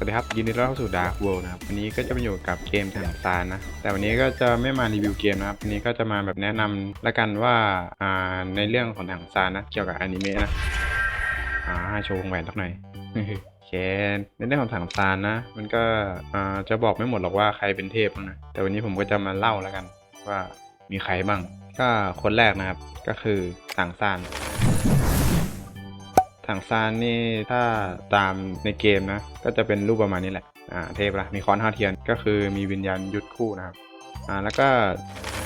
สวัสดีครับยินดีต้อนรับเข้าสู่ Dark World นะครับวันนี้ก็จะมาอยู่กับเกมถังซานนะ แต่วันนี้ก็จะไม่มารีวิวเกมนะครับวันนี้ก็จะมาแบบแนะนำละกันว่าอ่าในเรื่องของถังซานนะ เกี่ยวกับอนิเมะนะอ่าให้โชว์วงแหวนสักหน่อย โอเคในเรื่องของถังซานนะ มันก็อ่าจะบอกไม่หมดหรอกว่าใครเป็นเทพบ้างนะแต่วันนี้ผมก็จะมาเล่าแล้วกันว่ามีใครบ้าง ก็คนแรกนะครับก็คือถังซาน ถังซานนี่ถ้าตามในเกมนะ ก็จะเป็นรูปประมาณนี้แหละ อ่า เทพละมีค้อนห้าเทียน ก็คือมีวิญญาณยุดคู่นะครับ อ่า แล้วก็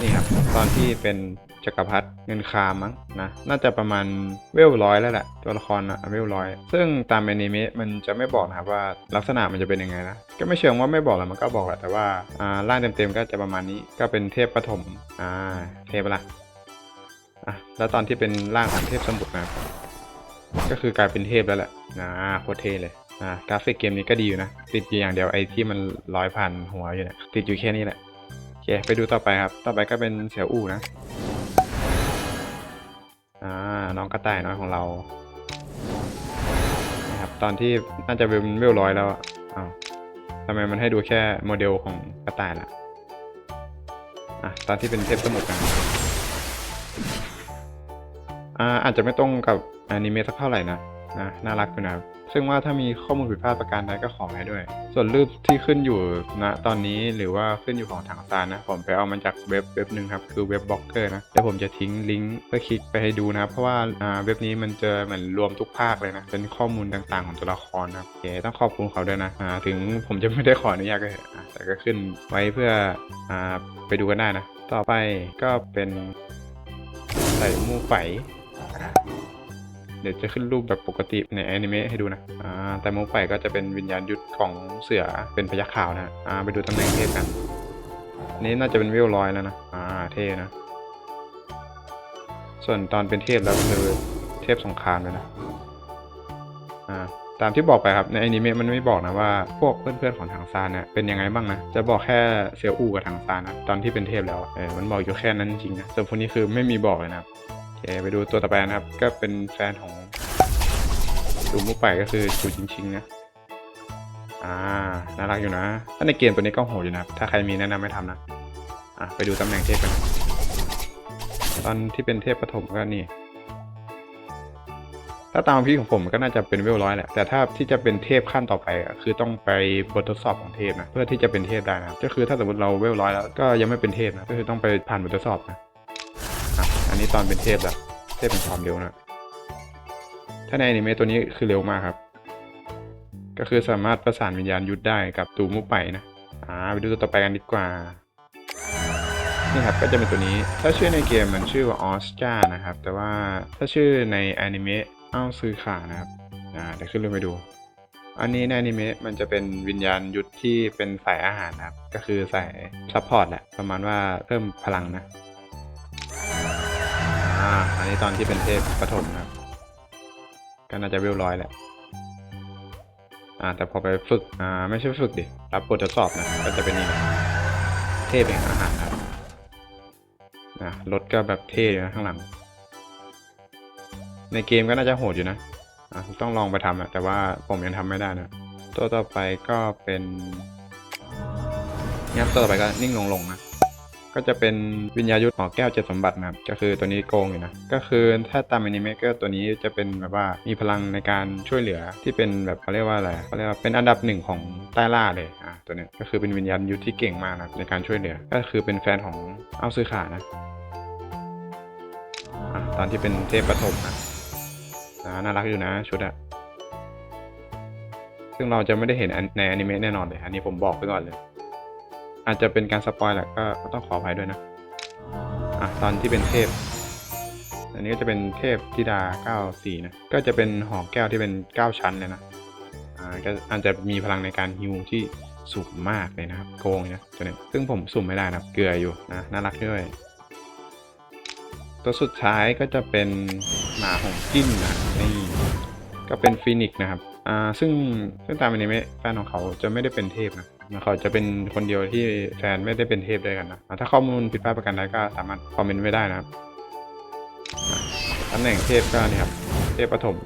นี่ครับ ตอนที่เป็นจักรพรรดิเงินคามั้งนะ น่าจะประมาณเวลร้อยแล้วแหละตัวละครอะเวลร้อย ซึ่งตามอนิเมะมันจะไม่บอกนะครับว่าลักษณะมันจะเป็นยังไงนะ ก็ไม่เชิงว่าไม่บอกหรอกมันก็บอกแหละแต่ว่า อ่า ร่างเต็มๆก็จะประมาณนี้ ก็เป็นเทพปฐม อ่า เทพละอะ แล้วตอนที่เป็นร่างของเทพสมุทรนะครับ ก็คือกลายเป็นเทพแล้วแหละนะโคตรเท่เลยอ่ากราฟิกเกมนี้ก็ดีอยู่นะ ติดอยู่อย่างเดียวไอ้ที่มันร้อยพันหัวอยู่เนี่ยติดอยู่แค่นี้แหละโอเคไปดูต่อไปครับ ต่อไปก็เป็นเสี่ยวอู้นะอ่าน้องกระต่ายน้อยของเรานะครับตอนที่น่าจะเป็นเวลร้อยแล้วอ้าวทำไมมันให้ดูแค่โมเดลของกระต่ายล่ะอะตอนที่เป็นเทพสมุทรกัน อ่าอาจจะไม่ตรงกับอนิเมะสักเท่าไหร่นะนะน่ารักอยู่นะครับซึ่งว่าถ้ามีข้อมูลผิดพลาดประการใดก็ขอให้ด้วย ส่วนรูปที่ขึ้นอยู่ณตอนนี้หรือว่าขึ้นอยู่ของถังซานนะ ผมไปเอามาจากเว็บเว็บหนึ่งครับคือเว็บบล็อกเกอร์นะเดี๋ยวผมจะทิ้งลิงก์เพื่อคลิกไปให้ดูนะครับเพราะว่าอ่าเว็บนี้มันจะเหมือนรวมทุกภาคเลยนะ เป็นข้อมูลต่างๆของตัวละครนะครับโอเคต้องขอบคุณเขาด้วยนะอ่าถึงผมจะไม่ได้ขออนุญาตก็เถอะแต่ก็ขึ้นไว้เพื่ออ่าไปดูกันได้นะ ต่อไปก็เป็นใส่หมูไฝ เดี๋ยวจะขึ้นรูปแบบปกติในแอนิเมะให้ดูนะ อ่า แต่โมไปก็จะเป็นวิญญาณยุทธของเสือเป็นพยัคฆ์ขาวนะ อ่า ไปดูตำแหน่งเทพกันนนี้น่าจะเป็นเวลอยแล้วนะ อ่า เท่นะ ส่วนตอนเป็นเทพแล้วคือเทพสงครามเลยนะ อ่า ตามที่บอกไปครับ ในอนิเมะมันไม่บอกนะว่าพวกเพื่อนๆของทางซานเนี่ยเป็นยังไงบ้างนะ จะบอกแค่เซียวอูกับทางซานนะตอนที่เป็นเทพแล้ว เออ มันบอกอยู่แค่นั้นจริงนะ ส่วนพวกนี้คือไม่มีบอกเลยนะ คไปดูตัวต่อไปนะครับ ก็เป็นแฟนของดูมุกไปก็คือจูจิงชิงนะอ่าน่ารักอยู่นะ ถ้าในเกมตัวนี้ก็โหดอยู่นะครับ ถ้าใครมีแนะนำให้ทำนะ อะไปดูตำแหน่งเทพกันตอนที่เป็นเทพปฐมก็นี่ ถ้าตามพี่ของผมก็น่าจะเป็นเวลร้อยแหละ แต่ถ้าที่จะเป็นเทพขั้นต่อไปอะคือต้องไปบททดสอบของเทพนะ เพื่อที่จะเป็นเทพได้นะ ก็คือถ้าสมมติเราเวลร้อยแล้วก็ยังไม่เป็นเทพนะ ก็คือต้องไปผ่านบททดสอบนะ อันนี้ตอนเป็นเทพแล้วเทพเป็นความเร็วนะ ถ้าในอนิเมะตัวนี้คือเร็วมากครับ ก็คือสามารถประสานวิญญาณยุทธได้กับตูมุไปนะ อ่าไปดูตัวต่อไปกันดีกว่า นี่ครับก็จะเป็นตัวนี้ ถ้าชื่อในเกมมันชื่อว่าออสกานะครับ แต่ว่าถ้าชื่อในอนิเมะอ้าวซื้อขานะครับ อ่าเดี๋ยวขึ้นรูปไปดูอันนี้ในอนิเมะมันจะเป็นวิญญาณยุทธที่เป็นสายอาหารนะครับ ก็คือสายซัพพอร์ตแหละ ประมาณว่าเพิ่มพลังนะ อ่า อันนี้ตอนที่เป็นเทพปฐมนะครับ ก็น่าจะเวลร้อยแหละ อ่า แต่พอไปฝึก อ่า ไม่ใช่ฝึกดิ รับบททดสอบนะ ก็จะเป็นนี่นะเทพแห่งอาหารครับนะรถก็แบบเท่อยู่นะข้างหลัง ในเกมก็น่าจะโหดอยู่นะ อ่าต้องลองไปทำอะแต่ว่าผมยังทำไม่ได้นะ ตัวต่อไปก็เป็นเนี่ยครับตัวต่อไปก็นิ่งลงลงๆนะ ก็จะเป็นวิญญายุทธหอแก้วเจ็ดสมบัตินะครับ ก็คือตัวนี้โกงอยู่นะ ก็คือถ้าตามอนิเมะก็ตัวนี้จะเป็นแบบว่ามีพลังในการช่วยเหลือที่เป็นแบบเขาเรียกว่าอะไรเขาเรียกว่าเป็นอันดับหนึ่งของใต้ล่าเลยอะตัวนี้ก็คือเป็นวิญญาณยุทธที่เก่งมากนะในการช่วยเหลือ ก็คือเป็นแฟนของเอาซื้อขานะอะตอนที่เป็นเทพปฐมนะอ่าน่ารักอยู่นะ ชุดอะซึ่งเราจะไม่ได้เห็นในอนิเมะแน่นอนเลย อันนี้ผมบอกไปก่อนเลย อาจจะเป็นการสปอยแหละก็ต้องขออภัยด้วยนะอะตอนที่เป็นเทพ อันนี้ก็จะเป็นเทพธิดา 94 นะ ก็จะเป็นหอแก้วที่เป็น 9 ชั้นเลยนะ อ่าก็อาจจะมีพลังในการฮิวที่สูงมากเลยนะครับ โกงนะตัวนี้ซึ่งผมสุ่มไม่ได้นะเกลืออยู่นะน่ารักด้วย ตัวสุดท้ายก็จะเป็นหมาของกิ้นนะนี่ก็เป็นฟีนิกซ์นะครับ อ่าซึ่งซึ่งตามอนิเมะแฟนของเขาจะไม่ได้เป็นเทพนะ เขาจะเป็นคนเดียวที่แฟนไม่ได้เป็นเทพด้วยกันนะ ถ้าข้อมูลผิดพลาดประการใดก็สามารถคอมเมนต์ไว้ได้นะครับตำแหน่งเทพก็นี่ครับเทพปฐม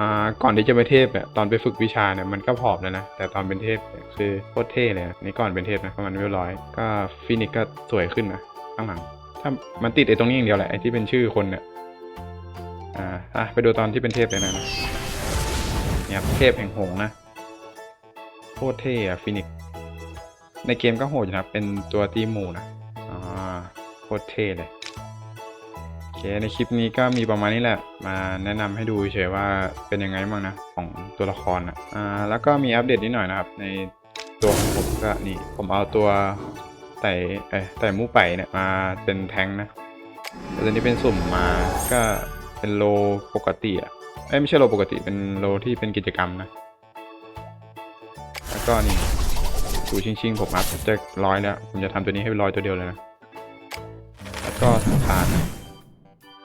อ่าก่อนที่จะไปเทพเนี่ยตอนไปฝึกวิชาเนี่ยมันก็ผอมแล้วนะแต่ตอนเป็นเทพเนี่ยคือโคตรเท่เลยนะนี่ก่อนเป็นเทพนะประมาณเรียบร้อยก็ฟินิกก็สวยขึ้นนะข้างหลังถ้ามันติดไอ้ตรงนี้อย่างเดียวแหละไอ้ที่เป็นชื่อคนเนี่ยอ่าไปดูตอนที่เป็นเทพเลยนะเนี่ยครับเทพแห่งหงนะ โคตรเท่อะฟินิกในเกมก็โหดอยู่นะ เป็นตัวตีหมูนะอ่าโคตรเท่เลยโอเคในคลิปนี้ก็มีประมาณนี้แหละ มาแนะนำให้ดูเฉยว่าเป็นยังไงบ้างนะ ของตัวละครนะอ่าแล้วก็มีอัปเดตนิดหน่อยนะครับ ในตัวของผมก็นี่ผมเอาตัวไต่เอ้ไต่มูไปเนี่ยมาเป็นแทงนะตัวนี้เป็นสุ่มมาก็เป็นโลปกติอะไม่ใช่โลปกติเป็นโลที่เป็นกิจกรรมนะ แล้วก็นี่ดูชิงๆผมอัพจะร้อยแล้วผมจะทำตัวนี้ให้เป็นร้อยตัวเดียวเลยนะแล้วก็สังขาร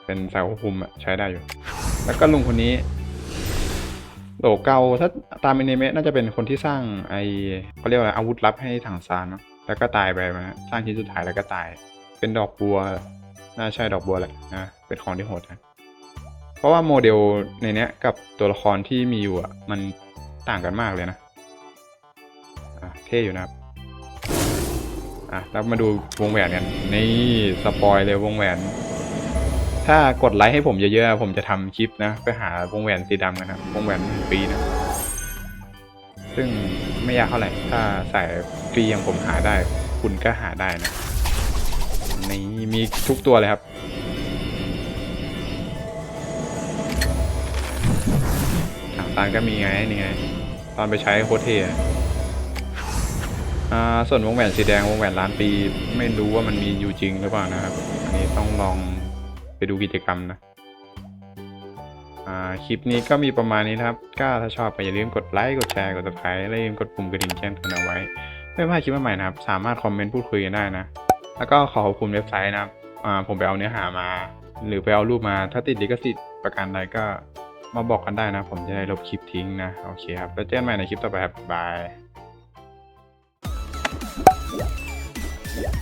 เป็นสายควบคุมอะใช้ได้อยู่ แล้วก็ลุงคนนี้โหลเกาถ้าตามอนิเมะน่าจะเป็นคนที่สร้างไอเขาเรียกว่าอะไรอาวุธลับให้ถังซานเนาะแล้วก็ตายไปนะสร้างชิ้นสุดท้ายแล้วก็ตาย เป็นดอกบัวน่าใช่ดอกบัวแหละนะเป็นของที่โหดนะเพราะว่าโมเดลในเนี้ยกับตัวละครที่มีอยู่อะมันต่างกันมากเลยนะ ท่อยู่นะครับอะแล้วมาดูวงแหวนกันนี่สปอยเลยวงแหวน ถ้ากดไลค์ให้ผมเยอะๆผมจะทำคลิปนะไปหาวงแหวนสีดำกันนะวงแหวนปีนะซึ่งไม่ยากเท่าไหร่ ถ้าใส่ฟรีอย่างผมหาได้ คุณก็หาได้นะ นี่มีทุกตัวเลยครับ ทางตานก็มีไง นี่ไง ตอนไปใช้โคเท ส่วนวงแหวนสีแดงวงแหวนล้านปีไม่รู้ว่ามันมีอยู่จริงหรือเปล่านะครับ อันนี้ต้องลองไปดูกิจกรรมนะคลิปนี้ก็มีประมาณนี้นะครับก็ถ้าชอบก็อย่าลืมกดไลค์กดแชร์กด subscribe และอย่าลืมกดปุ่มกระดิ่งแจ้งเตือนเอาไว้ ไม่พลาดคลิปใหม่ๆนะครับ สามารถคอมเมนต์พูดคุยกันได้นะ แล้วก็ขอขอบคุณเว็บไซต์นะครับผมไปเอาเนื้อหามา หรือไปเอารูปมาถ้าติดลิขสิทธิ์ประการใดก็มาบอกกันได้นะ ผมจะได้ลบคลิปทิ้งนะ โอเคครับ แล้วเจอกันใหม่ในคลิปต่อไปครับบาย Yeah.